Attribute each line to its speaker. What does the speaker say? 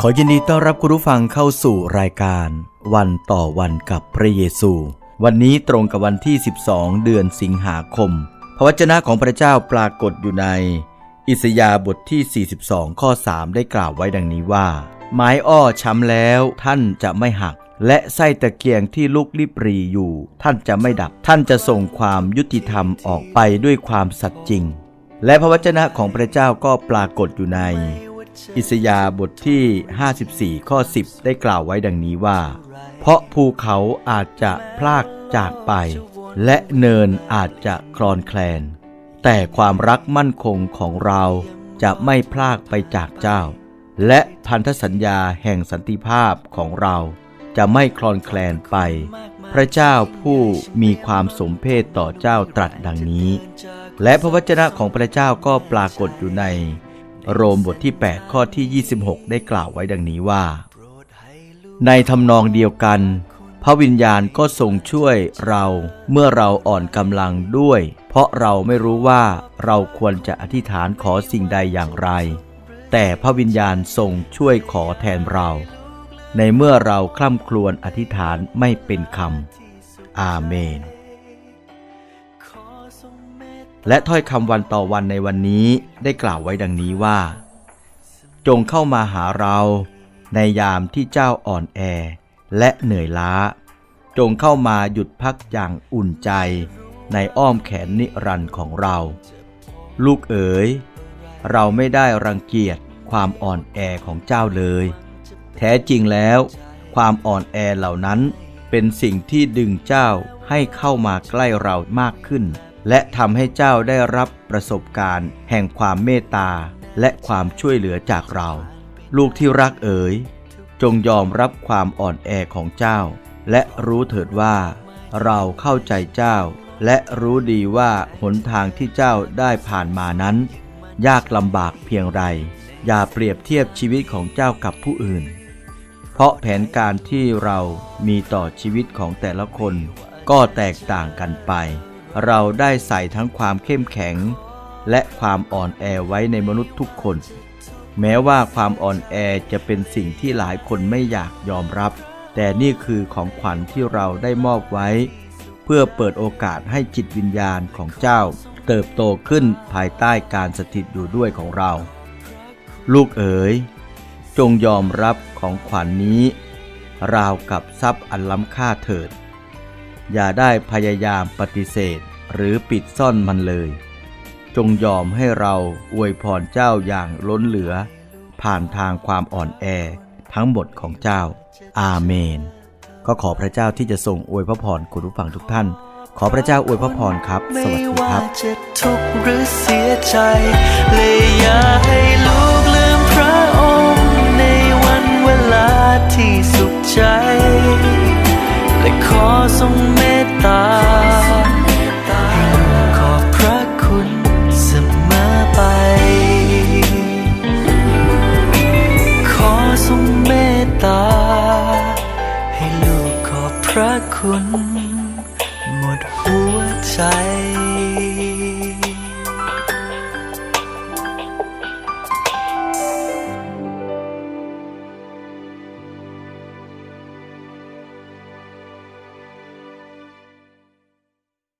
Speaker 1: ขอยินดีต้อนรับคุณผู้ฟังเข้าสู่รายการ วันต่อวันกับพระเยซู วันนี้ตรงกับวันที่ 12 เดือนสิงหาคม พระวจนะของพระเจ้าปรากฏอยู่ใน อิสยาห์บทที่ 42 ข้อ 3 ได้กล่าวไว้ดังนี้ว่า ไม้อ้อช้ำแล้วท่านจะไม่หัก และไส้ตะเกียงที่ลุกลิบหรีอยู่ ท่านจะไม่ดับ ท่านจะส่งความยุติธรรมออกไปด้วยความสัตย์จริง และพระวจนะของพระเจ้าก็ปรากฏอยู่ใน อิสยาบทที่ 54 ข้อ 10 ได้กล่าวไว้ดังนี้ว่า เพราะภูเขาอาจจะพลากจากไป และเนินอาจจะคลอนแคลน แต่ความรักมั่นคงของเราจะไม่พลากไปจากเจ้า และพันธสัญญาแห่งสันติภาพของเราจะไม่คลอนแคลนไป พระเจ้าผู้มีความสมเพศต่อเจ้าตรัสดังนี้ และพระวจนะของพระเจ้าก็ปรากฏอยู่ใน โรมบทที่ 8 ข้อที่ 26 ได้กล่าวไว้ดังนี้ว่า ในทำนองเดียวกัน พระวิญญาณก็ทรงช่วยเราเมื่อเราอ่อนกำลังด้วย เพราะเราไม่รู้ว่าเราควรจะอธิษฐานขอสิ่งใดอย่างไร แต่พระวิญญาณทรงช่วยขอแทนเรา ในเมื่อเราคล่ำครวญอธิษฐานไม่เป็นคำอาเมน และถ้อยคำวันต่อวันในวันนี้ได้กล่าวไว้ดังนี้ว่า จงเข้ามาหาเราในยามที่เจ้าอ่อนแอและเหนื่อยล้า จงเข้ามาหยุดพักอย่างอุ่นใจในอ้อมแขนนิรันดร์ของเรา ลูกเอ๋ย เราไม่ได้รังเกียจความอ่อนแอของเจ้าเลย แท้จริงแล้ว ความอ่อนแอเหล่านั้นเป็นสิ่งที่ดึงเจ้าให้เข้ามาใกล้เรามากขึ้น และทำให้เจ้าได้รับประสบการณ์ แห่งความเมตตาและความช่วยเหลือจากเรา ลูกที่รักเอ๋ย จงยอมรับความอ่อนแอของเจ้า และรู้เถิดว่า เราเข้าใจเจ้า และรู้ดีว่าหนทางที่เจ้าได้ผ่านมานั้น ยากลำบากเพียงไร อย่าเปรียบเทียบชีวิตของเจ้ากับผู้อื่น เพราะแผนการที่เรามีต่อชีวิตของแต่ละคนก็แตกต่างกันไป เราได้ใส่ทั้งความเข้มแข็ง และความอ่อนแอไว้ในมนุษย์ทุกคน แม้ว่าความอ่อนแอจะเป็นสิ่งที่หลายคนไม่อยากยอมรับ แต่นี่คือของขวัญที่เราได้มอบไว้ เพื่อเปิดโอกาสให้จิตวิญญาณของเจ้า เติบโตขึ้นภายใต้การสถิตอยู่ด้วยของเรา ลูกเอ๋ย จงยอมรับของขวัญนนี้ ราวกับทรัพย์อันล้ำค่าเถิด อย่าได้พยายามปฏิเสธหรือปิดซ่อนมันเลย จงยอมให้เราอวยพรเจ้าอย่างล้นเหลือ ผ่านทางความอ่อนแอทั้งหมดของเจ้า อาเมน ก็ขอพระเจ้าที่จะทรงอวยพระพรคุณผู้ฟังทุกท่าน ขอพระเจ้าอวยพระพรครับ สวัสดีครับ
Speaker 2: คุณหมดหัวใจ